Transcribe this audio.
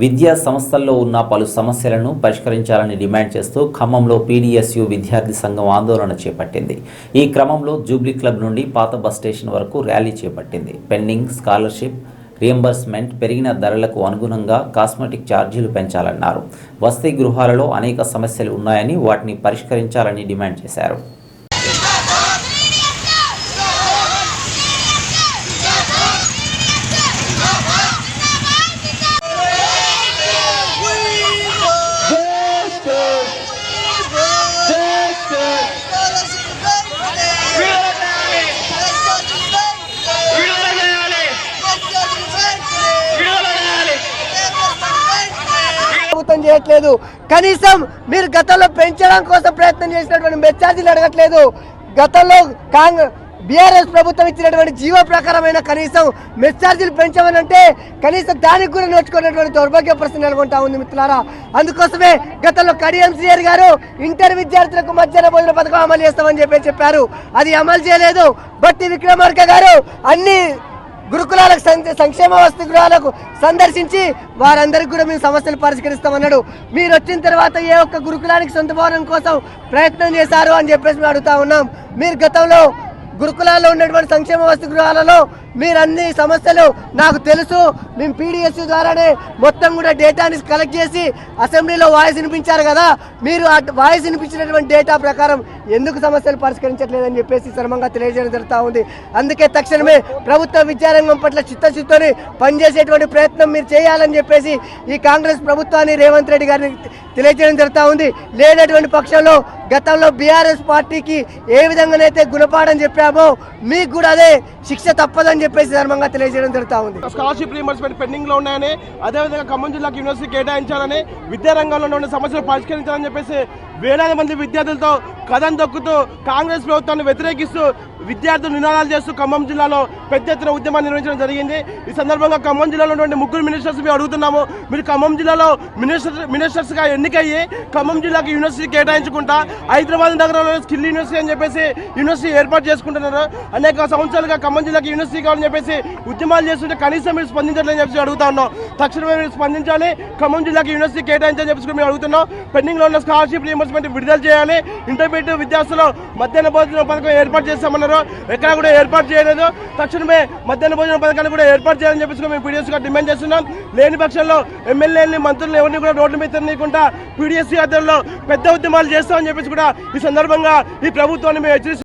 విద్యా సంస్థల్లో ఉన్న పలు సమస్యలను పరిష్కరించాలని డిమాండ్ చేస్తూ ఖమ్మంలో పీడీఎస్యు విద్యార్థి సంఘం ఆందోళన చేపట్టింది. ఈ క్రమంలో జూబ్లీ క్లబ్ నుండి పాత బస్ స్టేషన్ వరకు ర్యాలీ చేపట్టింది. పెండింగ్ స్కాలర్షిప్ రియంబర్స్మెంట్ పెరిగిన ధరలకు అనుగుణంగా కాస్మెటిక్ ఛార్జీలు పెంచాలన్నారు. వసతి గృహాలలో అనేక సమస్యలు ఉన్నాయని వాటిని పరిష్కరించాలని డిమాండ్ చేశారు. చేయట్లేదు. కనీసం మీరు గతంలో పెంచడం కోసం ప్రయత్నం చేసినటువంటి మెచ్చార్జీలు అడగట్లేదు. గతంలో కాంగ్రెస్ బీఆర్ఎస్ ప్రభుత్వం ఇచ్చినటువంటి జీవో ప్రకారమైన కనీసం మెచ్చార్జీలు పెంచమని కనీసం దానికి కూడా నోచుకున్నటువంటి దౌర్భాగ్య ప్రశ్న నెలకొంటా ఉంది మిత్రులారా. అందుకోసమే గతంలో కడియంసీఆర్ గారు ఇంటర్ విద్యార్థులకు మధ్యాహ్న భోజన పథకం అమలు చేస్తామని చెప్పి చెప్పారు. అది అమలు చేయలేదు. బట్టి విక్రమార్క గారు అన్ని గురుకులాలకు సంక్షేమ వసతి గృహాలకు సందర్శించి వారందరికీ కూడా మేము సమస్యలు పరిష్కరిస్తామన్నాడు. మీరు వచ్చిన తర్వాత ఏ ఒక్క గురుకులానికి సొంత భవనం కోసం ప్రయత్నం చేశారు అని చెప్పేసి మేము అడుగుతా ఉన్నాం. మీరు గతంలో గురుకులాల్లో ఉన్నటువంటి సంక్షేమ వసతి గృహాలలో మీరు అన్ని సమస్యలు నాకు తెలుసు. మేము పీడిఎస్ ద్వారానే మొత్తం కూడా డేటాని కలెక్ట్ చేసి అసెంబ్లీలో వాయిస్ వినిపించారు కదా. మీరు ఆ వాయిస్ వినిపించినటువంటి డేటా ప్రకారం ఎందుకు సమస్యలు పరిష్కరించట్లేదని చెప్పేసి శ్రమంగా తెలియజేయడం జరుగుతూ ఉంది. అందుకే తక్షణమే ప్రభుత్వ విద్యారంగం పట్ల చిత్తశుద్ధితోని పనిచేసేటువంటి ప్రయత్నం మీరు చేయాలని చెప్పేసి ఈ కాంగ్రెస్ ప్రభుత్వాన్ని రేవంత్ రెడ్డి గారిని తెలియజేయడం జరుగుతూ ఉంది. లేనటువంటి పక్షంలో గతంలో బీఆర్ఎస్ పార్టీకి ఏ విధంగానైతే గుణపాఠం చెప్పామో మీకు కూడా అదే శిక్ష తప్పదని చెప్పేసి ధర్మంగా తెలియజేయడం జరుగుతూ ఉంది. స్కాలర్షిప్ రీంబర్స్మెంట్ పెండింగ్లో ఉన్నాయని అదేవిధంగా ఖమ్మం జిల్లాకి యూనివర్సిటీ కేటాయించాలని విద్యారంగంలో ఉన్న సమస్యలు పరిష్కరించాలని చెప్పేసి వేలాది మంది విద్యార్థులతో కథ దొక్కుతూ కాంగ్రెస్ ప్రభుత్వాన్ని వ్యతిరేకిస్తూ విద్యార్థులు నినాదాలు చేస్తూ ఖమ్మం జిల్లాలో పెద్ద ఎత్తున ఉద్యమాన్ని నిర్వహించడం జరిగింది. ఈ సందర్భంగా ఖమ్మం జిల్లాలో ఉన్నటువంటి ముగ్గురు మినిస్టర్స్ మేము అడుగుతున్నాము. మీరు ఖమ్మం జిల్లాలో మినిస్టర్ మినిస్టర్స్గా ఎన్నికయ్యి ఖమ్మం జిల్లాకి యూనివర్సిటీ కేటాయించుకుంటా హైదరాబాద్ నగరంలో స్కిల్ యూనివర్సిటీ అని చెప్పేసి యూనివర్సిటీ ఏర్పాటు చేసుకుంటున్నారు. అనేక సంవత్సరాలుగా ఖమ్మం జిల్లాకి యూనివర్సిటీ కావాలని చెప్పేసి ఉద్యమాలు చేస్తుంటే కనీసం మీరు స్పందించట్లేదని చెప్పేసి అడుగుతా ఉన్నాం. తక్షణమే మీరు స్పందించాలి ఖమ్మం జిల్లాకి యూనివర్సిటీ కేటాయించాలని చెప్పేసి మేము అడుగుతున్నాం. పెండింగ్లో ఉన్న స్కాలర్షిప్ రీఎంబర్స్మెంట్ విడుదల చేయాలి ఇంటర్మీడియట్ విద్యార్థులు మధ్యాహ్న భోజన పథకం ఏర్పాటు చేస్తామన్నారు ఎక్కడ కూడా ఏర్పాటు చేయలేదు. తక్షణమే మధ్యాహ్న భోజన పథకాన్ని కూడా ఏర్పాటు చేయాలని చెప్పేసి కూడా మేము పీడిఎస్గా డిమాండ్ చేస్తున్నాం. లేని పక్షంలో ఎమ్మెల్యేని మంత్రులు ఎవరిని కూడా రోడ్డు మీద తిరగకుండా పీడిఎస్సీ ఆధ్వర్యంలో పెద్ద ఉద్యమాలు చేస్తామని చెప్పేసి కూడా ఈ సందర్భంగా ఈ ప్రభుత్వాన్ని మేము హెచ్చరిస్తున్నాం.